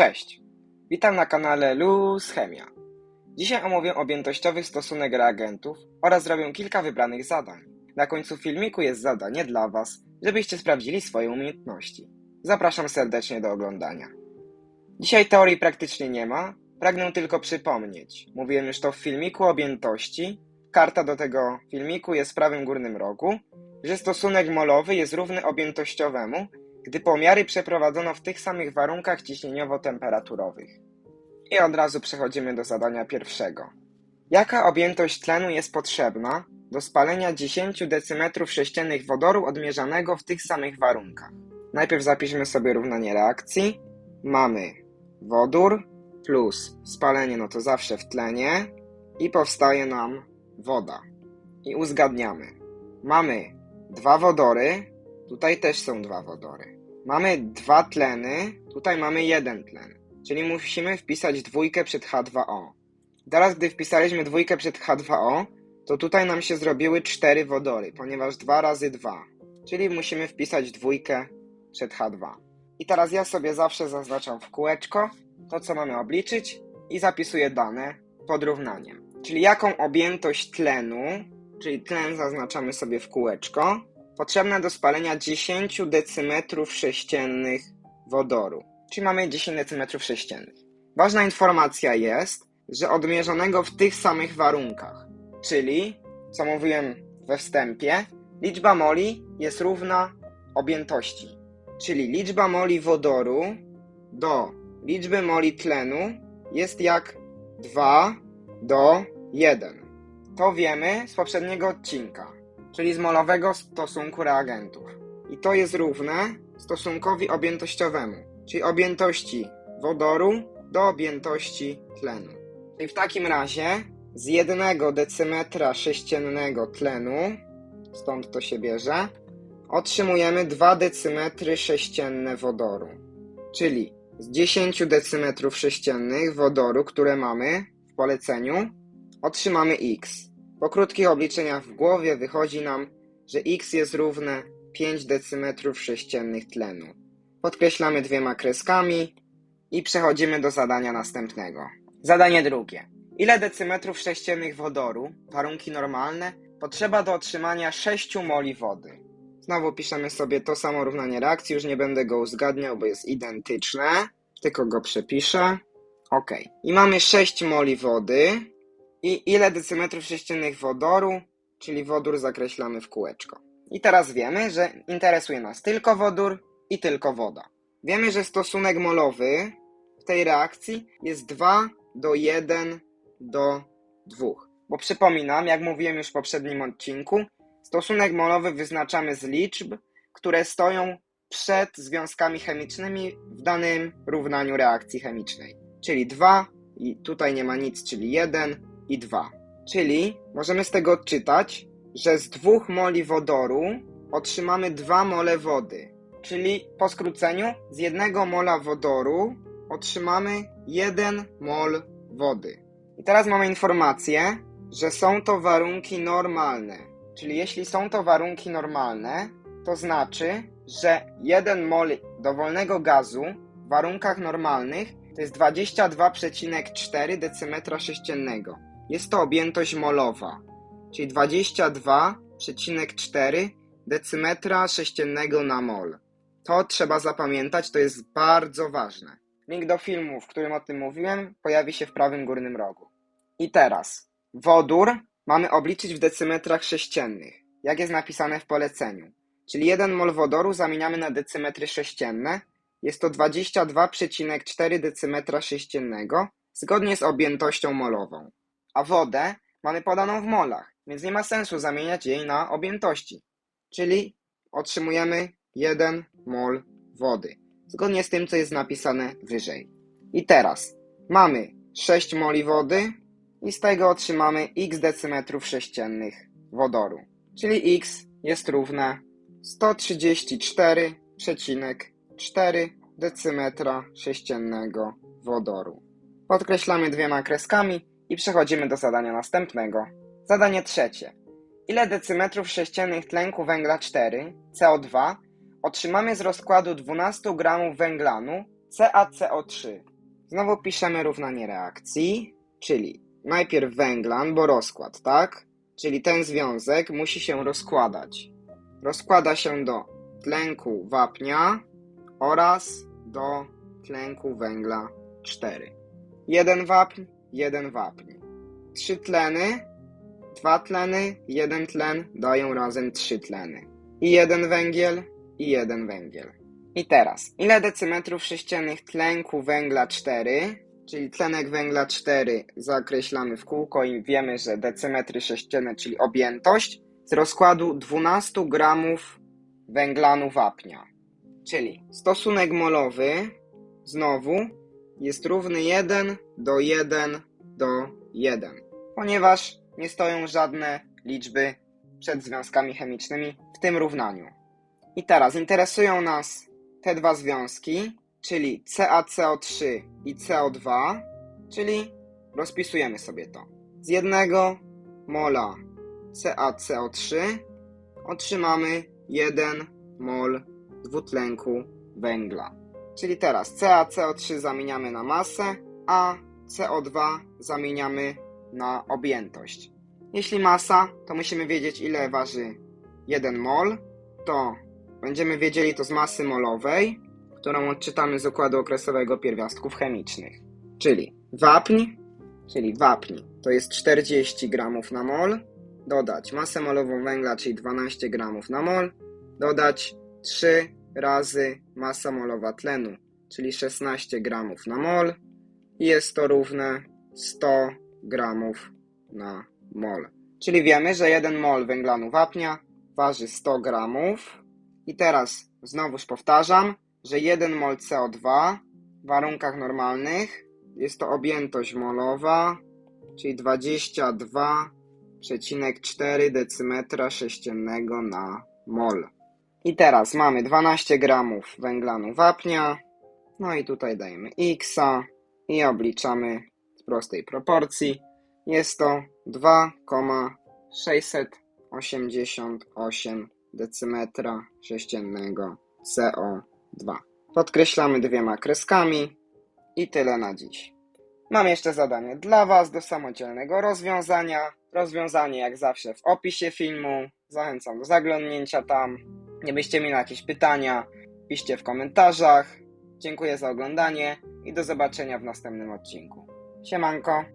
Cześć, witam na kanale Luz Chemia. Dzisiaj omówię objętościowy stosunek reagentów oraz zrobię kilka wybranych zadań. Na końcu filmiku jest zadanie dla Was, żebyście sprawdzili swoje umiejętności. Zapraszam serdecznie do oglądania. Dzisiaj teorii praktycznie nie ma, pragnę tylko przypomnieć. Mówiłem już to w filmiku objętości. Karta do tego filmiku jest w prawym górnym rogu, że stosunek molowy jest równy objętościowemu, gdy pomiary przeprowadzono w tych samych warunkach ciśnieniowo-temperaturowych. I od razu przechodzimy do zadania pierwszego. Jaka objętość tlenu jest potrzebna do spalenia 10 dm sześciennych wodoru odmierzanego w tych samych warunkach? Najpierw zapiszmy sobie równanie reakcji. Mamy wodór plus spalenie, no to zawsze w tlenie i powstaje nam woda. I uzgadniamy. Mamy dwa wodory, tutaj też są dwa wodory. Mamy dwa tleny, tutaj mamy jeden tlen. Czyli musimy wpisać dwójkę przed H2O. Teraz, gdy wpisaliśmy dwójkę przed H2O, to tutaj nam się zrobiły cztery wodory, ponieważ 2 razy 2. Czyli musimy wpisać dwójkę przed H2. I teraz ja sobie zawsze zaznaczam w kółeczko to, co mamy obliczyć i zapisuję dane pod równaniem. Czyli jaką objętość tlenu, czyli tlen zaznaczamy sobie w kółeczko, potrzebna do spalenia 10 decymetrów sześciennych wodoru. Czyli mamy 10 decymetrów sześciennych. Ważna informacja jest, że odmierzonego w tych samych warunkach, czyli, co mówiłem we wstępie, liczba moli jest równa objętości. Czyli liczba moli wodoru do liczby moli tlenu jest jak 2 do 1. To wiemy z poprzedniego odcinka czyli z molowego stosunku reagentów. I to jest równe stosunkowi objętościowemu, czyli objętości wodoru do objętości tlenu. I w takim razie z jednego decymetra sześciennego tlenu, stąd to się bierze, otrzymujemy 2 decymetry sześcienne wodoru. Czyli z 10 decymetrów sześciennych wodoru, które mamy w poleceniu, otrzymamy x. Po krótkich obliczeniach w głowie wychodzi nam, że x jest równe 5 decymetrów sześciennych tlenu. Podkreślamy dwiema kreskami i przechodzimy do zadania następnego. Zadanie drugie. Ile decymetrów sześciennych wodoru, warunki normalne, potrzeba do otrzymania 6 moli wody? Znowu piszemy sobie to samo równanie reakcji, już nie będę go uzgadniał, bo jest identyczne, tylko go przepiszę. Ok. I mamy 6 moli wody, i ile decymetrów sześciennych wodoru, czyli wodór zakreślamy w kółeczko. I teraz wiemy, że interesuje nas tylko wodór i tylko woda. Wiemy, że stosunek molowy w tej reakcji jest 2 do 1 do 2. Bo przypominam, jak mówiłem już w poprzednim odcinku, stosunek molowy wyznaczamy z liczb, które stoją przed związkami chemicznymi w danym równaniu reakcji chemicznej. Czyli 2 i tutaj nie ma nic, czyli 1 i 2. Czyli możemy z tego odczytać, że z dwóch moli wodoru otrzymamy 2 mole wody. Czyli po skróceniu z jednego mola wodoru otrzymamy 1 mol wody. I teraz mamy informację, że są to warunki normalne. Czyli jeśli są to warunki normalne, to znaczy, że 1 mol dowolnego gazu w warunkach normalnych to jest 22,4 decymetra sześciennego. Jest to objętość molowa, czyli 22,4 decymetra sześciennego na mol. To trzeba zapamiętać, to jest bardzo ważne. Link do filmu, w którym o tym mówiłem, pojawi się w prawym górnym rogu. I teraz, wodór mamy obliczyć w decymetrach sześciennych, jak jest napisane w poleceniu. Czyli 1 mol wodoru zamieniamy na decymetry sześcienne. Jest to 22,4 decymetra sześciennego, zgodnie z objętością molową a wodę mamy podaną w molach, więc nie ma sensu zamieniać jej na objętości. Czyli otrzymujemy 1 mol wody, zgodnie z tym, co jest napisane wyżej. I teraz mamy 6 moli wody i z tego otrzymamy x decymetrów sześciennych wodoru, czyli x jest równe 134,4 decymetra sześciennego wodoru. Podkreślamy dwiema kreskami i przechodzimy do zadania następnego. Zadanie trzecie. Ile decymetrów sześciennych tlenku węgla 4, CO2, otrzymamy z rozkładu 12 gramów węglanu CaCO3. Znowu piszemy równanie reakcji, czyli najpierw węglan, bo rozkład, tak? Czyli ten związek musi się rozkładać. Rozkłada się do tlenku wapnia oraz do tlenku węgla 4. Jeden wapń, jeden wapń. Trzy tleny, dwa tleny, jeden tlen dają razem trzy tleny. I jeden węgiel, i jeden węgiel. I teraz, ile decymetrów sześciennych tlenku węgla 4, czyli tlenek węgla 4 zakreślamy w kółko i wiemy, że decymetry sześcienne, czyli objętość, z rozkładu 12 gramów węglanu wapnia. Czyli stosunek molowy znowu jest równy 1 do 1 do 1, ponieważ nie stoją żadne liczby przed związkami chemicznymi w tym równaniu. I teraz interesują nas te dwa związki, czyli CaCO3 i CO2, czyli rozpisujemy sobie to. Z jednego mola CaCO3 otrzymamy 1 mol dwutlenku węgla. Czyli teraz CaCO3 zamieniamy na masę, a CO2 zamieniamy na objętość. Jeśli masa, to musimy wiedzieć ile waży 1 mol, to będziemy wiedzieli to z masy molowej, którą odczytamy z układu okresowego pierwiastków chemicznych. Czyli wapń, czyli wapń to jest 40 gramów na mol, dodać masę molową węgla, czyli 12 gramów na mol, dodać 3 razy masa molowa tlenu, czyli 16 gramów na mol i jest to równe 100 gramów na mol. Czyli wiemy, że 1 mol węglanu wapnia waży 100 gramów. I teraz znowuż powtarzam, że 1 mol CO2 w warunkach normalnych jest to objętość molowa, czyli 22,4 decymetra sześciennego na mol. I teraz mamy 12 gramów węglanu wapnia, no i tutaj dajemy x i obliczamy z prostej proporcji. Jest to 2,688 decymetra sześciennego CO2. Podkreślamy dwiema kreskami i tyle na dziś. Mam jeszcze zadanie dla Was do samodzielnego rozwiązania. Rozwiązanie jak zawsze w opisie filmu. Zachęcam do zaglądnięcia tam. Nie byście mieli jakieś pytania, piszcie w komentarzach. Dziękuję za oglądanie i do zobaczenia w następnym odcinku. Siemanko!